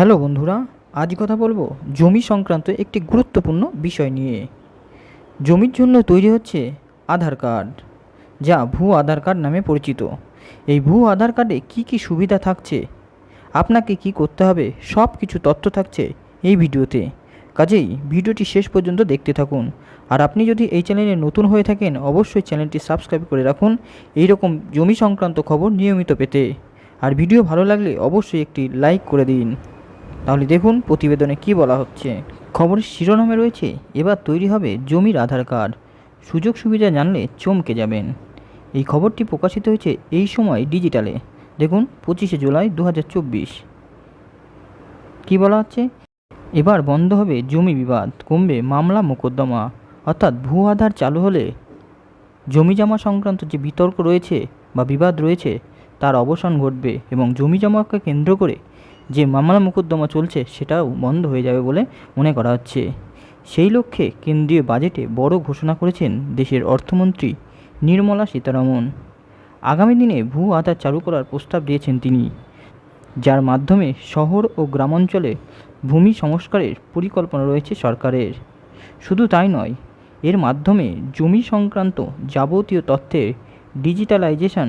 Hello বন্ধুরা, আজ কথা বলব জমি সংক্রান্ত একটি গুরুত্বপূর্ণ বিষয় নিয়ে। জমির জন্য তৈরি হচ্ছে আধার কার্ড, যা ভূ আধার কার্ড নামে পরিচিত। এই ভূ আধার কার্ডে কি কি সুবিধা থাকছে, আপনাকে কি করতে হবে সব কিছু তথ্য থাকছে এই ভিডিওতে। কাজেই ভিডিওটি শেষ পর্যন্ত দেখতে থাকুন। আর আপনি যদি এই চ্যানেলে নতুন হয়ে থাকেন, অবশ্যই চ্যানেলটি সাবস্ক্রাইব করে রাখুন এই রকম জমি সংক্রান্ত খবর নিয়মিত পেতে। আর ভিডিও ভালো লাগলে অবশ্যই একটি লাইক করে দিন। তাহলে দেখুন প্রতিবেদনে কি বলা হচ্ছে। খবরের শিরোনামে রয়েছে, এবার তৈরি হবে জমির আধার কার্ড। সুযোগ সুবিধা জানলে চমকে যাবেন। এই খবরটি প্রকাশিত হয়েছে এই সময় ডিজিটালে। দেখুন, পঁচিশে জুলাই দু কি বলা হচ্ছে? এবার বন্ধ হবে জমি বিবাদ, কমবে মামলা মোকদ্দমা। অর্থাৎ ভূ আধার চালু হলে জমি জমা সংক্রান্ত যে বিতর্ক রয়েছে বা বিবাদ রয়েছে, তার অবসান ঘটবে এবং জমি জমাকে কেন্দ্র করে যে মামলা মোকদ্দমা চলছে সেটাও বন্ধ হয়ে যাবে বলে মনে করা হচ্ছে। সেই লক্ষ্যে কেন্দ্রীয় বাজেটে বড় ঘোষণা করেছেন দেশের অর্থমন্ত্রী নির্মলা সীতারামন। আগামী দিনে ভূ আধার চালু করার প্রস্তাব দিয়েছেন তিনি, যার মাধ্যমে শহর ও গ্রামাঞ্চলে ভূমি সংস্কারের পরিকল্পনা রয়েছে সরকারের। শুধু তাই নয়, এর মাধ্যমে জমি সংক্রান্ত যাবতীয় তথ্যের ডিজিটালাইজেশন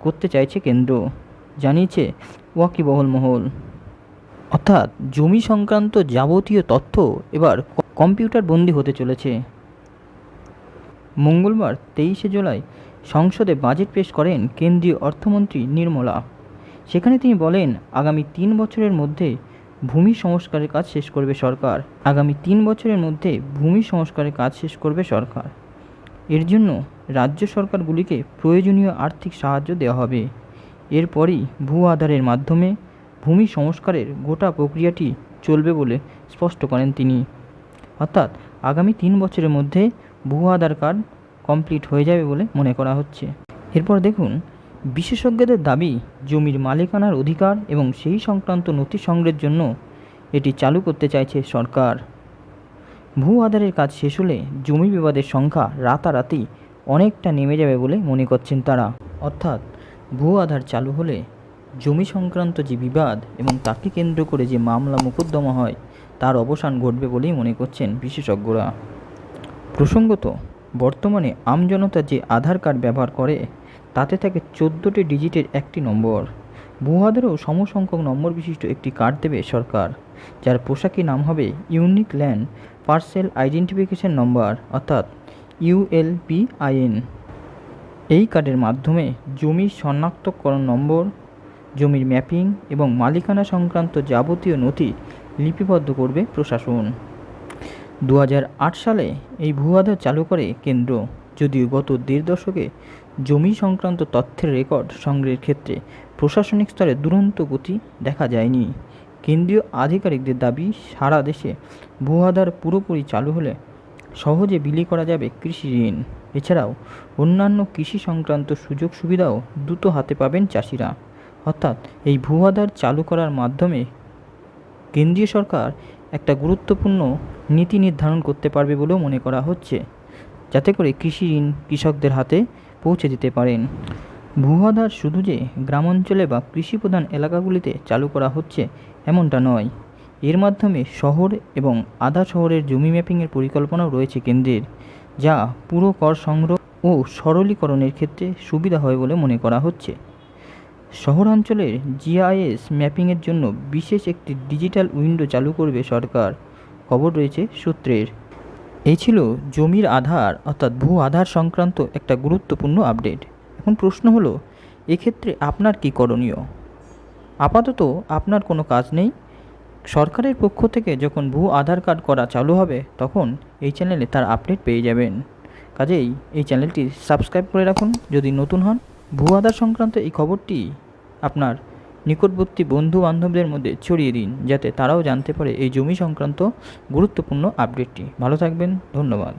করতে চাইছে কেন্দ্র, জানিয়েছে ওয়াকিবহল মহল অর্থাৎ জমি সংক্রান্ত যাবতীয় তথ্য এবার কম্পিউটার বন্দি হতে চলেছে। মঙ্গলবার তেইশে জুলাই সংসদে বাজেট পেশ করেন কেন্দ্রীয় অর্থমন্ত্রী নির্মলা। সেখানে তিনি বলেন, আগামী তিন বছরের মধ্যে ভূমি সংস্কারের কাজ শেষ করবে সরকার। আগামী তিন বছরের মধ্যে ভূমি সংস্কারের কাজ শেষ করবে সরকার। এর জন্য রাজ্য সরকারগুলিকে প্রয়োজনীয় আর্থিক সাহায্য দেওয়া হবে। এরপরই ভূ আধারের মাধ্যমে ভূমি সংস্কারের গোটা প্রক্রিয়াটি চলবে বলে স্পষ্ট করেন তিনি। অর্থাৎ আগামী তিন বছরের মধ্যে ভূ আধার কার্ড কমপ্লিট হয়ে যাবে বলে মনে করা হচ্ছে। এরপর দেখুন, বিশেষজ্ঞদের দাবি, জমির মালিকানার অধিকার এবং সেই সংক্রান্ত নথি সংগ্রহের জন্য এটি চালু করতে চাইছে সরকার। ভূ আধারের কাজ শেষ হলে জমি বিবাদের সংখ্যা রাতারাতি অনেকটা নেমে যাবে বলে মনে করছেন তারা। অর্থাৎ ভূ আধার চালু হলে জমি সংক্রান্ত যে বিবাদ এবং তাকে কেন্দ্র করে যে মামলা মোকদ্দমা হয়, তার অবসান ঘটবে বলেই মনে করছেন বিশেষজ্ঞরা। প্রসঙ্গত, বর্তমানে আমজনতা যে আধার কার্ড ব্যবহার করে, তাতে থাকে চোদ্দোটি ডিজিটের একটি নম্বর। আধারেও সমসংখ্যক নম্বর বিশিষ্ট একটি কার্ড দেবে সরকার, যার পোশাকি নাম হবে unique land parcel identification number, অর্থাৎ ইউএলপিআইএন এই কার্ডের মাধ্যমে জমির শনাক্তকরণ নম্বর জমির ম্যাপিং এবং মালিকানা সংক্রান্ত যাবতীয় নথি লিপিবদ্ধ করবে প্রশাসন। দু হাজার আট সালে এই ভূ আধার চালু করে কেন্দ্র। যদিও গত দেড় দশকে জমি সংক্রান্ত তথ্যের রেকর্ড সংগ্রহের ক্ষেত্রে প্রশাসনিক স্তরে দুরন্ত গতি দেখা যায়নি। কেন্দ্রীয় আধিকারিকদের দাবি, সারা দেশে ভূ আধার পুরোপুরি চালু হলে সহজে বিলি করা যাবে কৃষি ঋণ। এছাড়াও অন্যান্য কৃষি সংক্রান্ত সুযোগ সুবিধাও দ্রুত হাতে পাবেন চাষিরা। অর্থাৎ এই ভূ আধার চালু করার মাধ্যমে কেন্দ্রীয় সরকার একটা গুরুত্বপূর্ণ নীতি নির্ধারণ করতে পারবে বলেও মনে করা হচ্ছে, যাতে করে কৃষি ঋণ কৃষকদের হাতে পৌঁছে দিতে পারেন। ভূ আধার শুধু যে গ্রামাঞ্চলে বা কৃষিপ্রধান এলাকাগুলিতে চালু করা হচ্ছে এমনটা নয়। এর মাধ্যমে শহর এবং আধা শহরের জমি ম্যাপিংয়ের পরিকল্পনাও রয়েছে কেন্দ্রের, যা পুরো কর সংগ্রহ ও সরলীকরণের ক্ষেত্রে সুবিধা হয় বলে মনে করা হচ্ছে। শহরাঞ্চলের জিআইএস ম্যাপিংয়ের জন্য বিশেষ একটি ডিজিটাল উইন্ডো চালু করবে সরকার, খবর রয়েছে সূত্রের। এই ছিল জমির আধার, অর্থাৎ ভূ আধার সংক্রান্ত একটা গুরুত্বপূর্ণ আপডেট। এখন প্রশ্ন হলো, এক্ষেত্রে আপনার কি করণীয়? আপাতত আপনার কোনো কাজ নেই। সরকারের পক্ষ থেকে যখন ভূ আধার কার্ড করা চালু হবে, তখন এই চ্যানেলে তার আপডেট পেয়ে যাবেন। কাজেই এই চ্যানেলটি সাবস্ক্রাইব করে রাখুন, যদি নতুন হন ভূ আধার সংক্রান্ত এই খবরটি আপনার নিকটবর্তী বন্ধু বান্ধবদের মধ্যে ছড়িয়ে দিন, যাতে তারাও জানতে পারে এই জমি সংক্রান্ত গুরুত্বপূর্ণ আপডেটটি। ভালো থাকবেন, ধন্যবাদ।